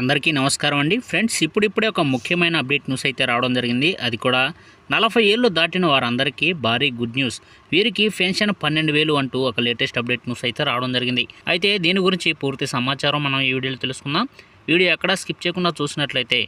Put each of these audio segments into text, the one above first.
అందరికీ నమస్కారం అండి. ఫ్రెండ్స్ ఇప్పుడిప్పుడే ఒక ముఖ్యమైన అప్డేట్ న్యూస్ అయితే రావడం జరిగింది. అది కూడా నలభై ఏళ్ళు దాటిన వారందరికీ భారీ గుడ్ న్యూస్. వీరికి పెన్షన్ పన్నెండు వేలు అంటూ ఒక లేటెస్ట్ అప్డేట్ న్యూస్ అయితే రావడం జరిగింది. అయితే దీని గురించి పూర్తి సమాచారం మనం ఈ వీడియోలో తెలుసుకుందాం. వీడియో ఎక్కడా స్కిప్ చేయకుండా చూసినట్లయితే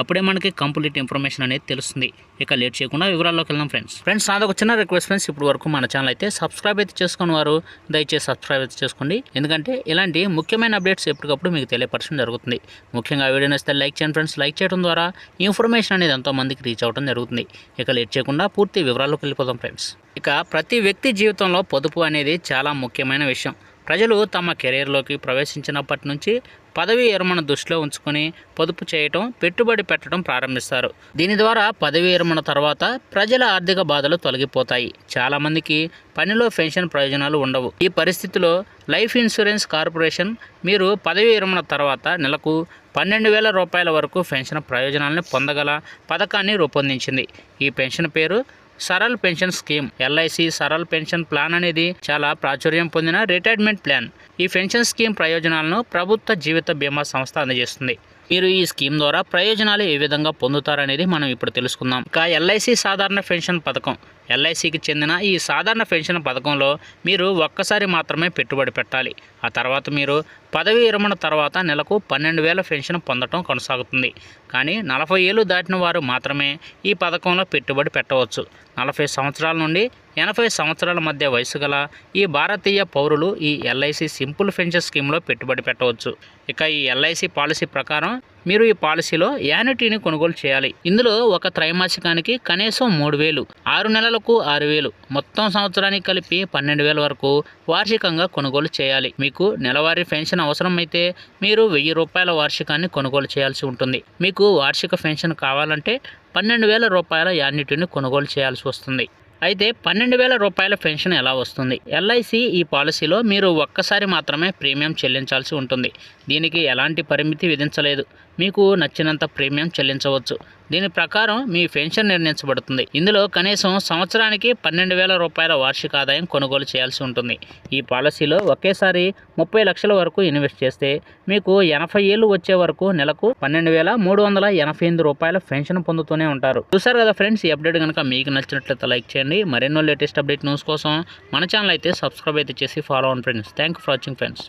అప్పుడే మనకి కంప్లీట్ ఇన్ఫర్మేషన్ అనేది తెలుస్తుంది. ఇక లేట్ చేయకుండా వివరాల్లోకి వెళ్దాం ఫ్రెండ్స్. ఫ్రెండ్స్ నాదొక చిన్న రిక్వెస్ట్ ఫ్రెండ్స్. ఇప్పుడు వరకు మన ఛానల్ అయితే సబ్స్క్రైబ్ అయితే చేసుకుని వారు దయచేసి సబ్స్క్రైబ్ అయితే చేసుకోండి. ఎందుకంటే ఇలాంటి ముఖ్యమైన అప్డేట్స్ ఎప్పటికప్పుడు మీకు తెలియపరచడం జరుగుతుంది. ముఖ్యంగా వీడియో నచ్చితే లైక్ చేయండి ఫ్రెండ్స్. లైక్ చేయడం ద్వారా ఇన్ఫర్మేషన్ అనేది ఎంతోమందికి రీచ్ అవ్వడం జరుగుతుంది. ఇక లేట్ చేయకుండా పూర్తి వివరాల్లోకి వెళ్ళిపోదాం ఫ్రెండ్స్. ఇక ప్రతి వ్యక్తి జీవితంలో పొదుపు అనేది చాలా ముఖ్యమైన విషయం. ప్రజలు తమ కెరీర్లోకి ప్రవేశించినప్పటి నుంచి పదవి విరమణ దృష్టిలో ఉంచుకొని పొదుపు చేయటం పెట్టుబడి పెట్టడం ప్రారంభిస్తారు. దీని ద్వారా పదవి విరమణ తర్వాత ప్రజల ఆర్థిక బాధలు తొలగిపోతాయి. చాలామందికి పనిలో పెన్షన్ ప్రయోజనాలు ఉండవు. ఈ పరిస్థితిలో లైఫ్ ఇన్సూరెన్స్ కార్పొరేషన్ మీరు పదవి విరమణ తర్వాత నెలకు పన్నెండు వేల రూపాయల వరకు పెన్షన్ ప్రయోజనాలను పొందగల పథకాన్ని రూపొందించింది. ఈ పెన్షన్ పేరు Saral pension scheme LIC Saral pension plan అనేది చాలా ప్రాచుర్యం పొందిన రిటైర్మెంట్ ప్లాన్. ఈ పెన్షన్ స్కీమ్ ప్రయోజనాలను ప్రభుత్వ జీవిత బీమా సంస్థ అందజేస్తుంది. మీరు ఈ స్కీమ్ ద్వారా ప్రయోజనాలు ఏ విధంగా పొందుతారనేది మనం ఇప్పుడు తెలుసుకుందాం. ఇక ఎల్ఐసి సాధారణ పెన్షన్ పథకం. ఎల్ఐసికి చెందిన ఈ సాధారణ పెన్షన్ పథకంలో మీరు ఒక్కసారి మాత్రమే పెట్టుబడి పెట్టాలి. ఆ తర్వాత మీరు పదవి విరమణ తర్వాత నెలకు పన్నెండు వేల పెన్షన్ పొందడం కొనసాగుతుంది. కానీ నలభై ఏళ్ళు దాటిన వారు మాత్రమే ఈ పథకంలో పెట్టుబడి పెట్టవచ్చు. నలభై సంవత్సరాల నుండి ఎనభై సంవత్సరాల మధ్య వయసు గల ఈ భారతీయ పౌరులు ఈ ఎల్ఐసి సింపుల్ పెన్షన్ స్కీమ్లో పెట్టుబడి పెట్టవచ్చు. ఇక ఈ ఎల్ఐసి పాలసీ ప్రకారం మీరు ఈ పాలసీలో యానిటీని కొనుగోలు చేయాలి. ఇందులో ఒక త్రైమాసికానికి కనీసం మూడు వేలు ఆరు నెలలకు ఆరు వేలు మొత్తం సంవత్సరానికి కలిపి పన్నెండు వేల వరకు వార్షికంగా కొనుగోలు చేయాలి. మీకు నెలవారీ పెన్షన్ అవసరమైతే మీరు వెయ్యి రూపాయల వార్షికాన్ని కొనుగోలు చేయాల్సి ఉంటుంది. మీకు వార్షిక పెన్షన్ కావాలంటే పన్నెండు వేల రూపాయల యాన్యుటీని కొనుగోలు చేయాల్సి వస్తుంది. అయితే పన్నెండు వేల రూపాయల పెన్షన్ ఎలా వస్తుంది? ఎల్ఐసి ఈ పాలసీలో మీరు ఒక్కసారి మాత్రమే ప్రీమియం చెల్లించాల్సి ఉంటుంది. దీనికి ఎలాంటి పరిమితి విధించలేదు. మీకు నచ్చినంత ప్రీమియం చెల్లించవచ్చు. దీని ప్రకారం మీ పెన్షన్ నిర్ణయించబడుతుంది. ఇందులో కనీసం సంవత్సరానికి పన్నెండు వేల రూపాయల వార్షిక ఆదాయం కొనుగోలు చేయాల్సి ఉంటుంది. ఈ పాలసీలో ఒకేసారి ముప్పై లక్షల వరకు ఇన్వెస్ట్ చేస్తే మీకు ఎనభై ఏళ్ళు వచ్చే వరకు నెలకు పన్నెండు వేల మూడు వందల ఎనభై ఎనిమిది రూపాయల పెన్షన్ పొందుతూనే ఉంటారు. చూసారు కదా ఫ్రెండ్స్ ఈ అప్డేట్ కనుక మీకు నచ్చినట్లయితే లైక్ చేయండి. మరెన్నో లేటెస్ట్ అప్డేట్ న్యూస్ కోసం మన ఛానల్ అయితే సబ్స్క్రైబ్ అయితే చేసి ఫాలో అవ్వండి friends thank for watching friends